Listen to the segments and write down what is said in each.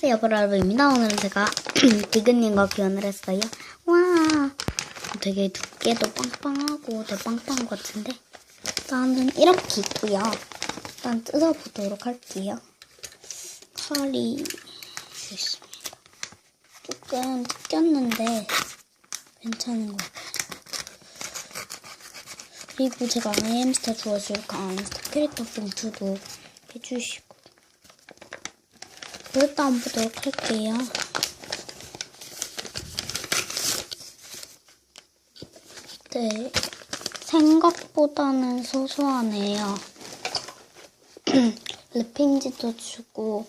안녕하세요, 보라로입니다. 오늘은 제가 디그님과 교환을 했어요. 와, 되게 두께도 빵빵하고 되게 빵빵한 것 같은데. 일단은 이렇게 있고요. 일단 뜯어보도록 할게요. 칼이 있습니다. 조금 뜯겼는데 괜찮은 것 같아요. 그리고 제가 아이엠스터 주어줄 그 아이엠스터 캐릭터 봉투도 해주시고 일단 보도록 할게요. 네, 생각보다는 소소하네요. 랩핑지도 주고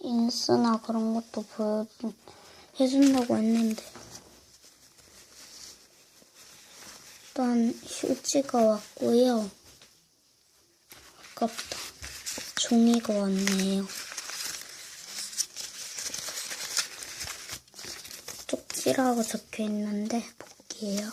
인스나 그런 것도 보여 해준다고 했는데 일단 휴지가 왔고요. 아깝다. 종이가 왔네요. 쪽지라고 적혀 있는데 볼게요.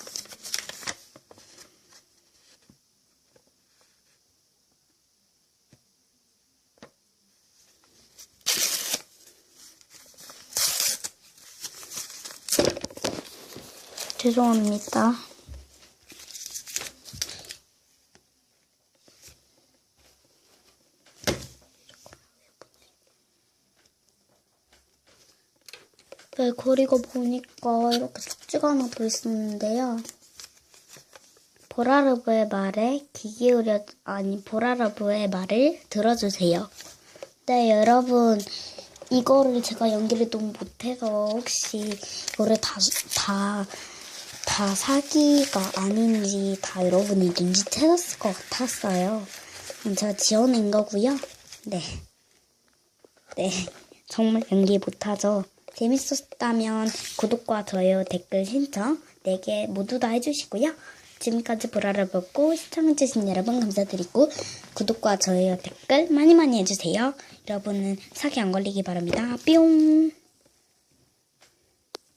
죄송합니다. 네, 그리고 보니까 이렇게 쪽지가 하나 더 있었는데요. 보라르브의 말에 귀 기울여, 아니, 보라르브의 말을 들어주세요. 네, 여러분. 이거를 제가 연기를 너무 못해서 혹시 이거를 다, 다, 다 사기가 아닌지 다 여러분이 눈치채셨을 것 같았어요. 음, 제가 지어낸 거고요. 네. 네. 정말 연기 못하죠. 재밌었다면 구독과 좋아요, 댓글 신청 4개 모두 다 해주시고요. 지금까지 보라를 보고 시청해주신 여러분 감사드리고 구독과 좋아요, 댓글 많이 많이 해주세요. 여러분은 사기 안 걸리기 바랍니다. 뿅!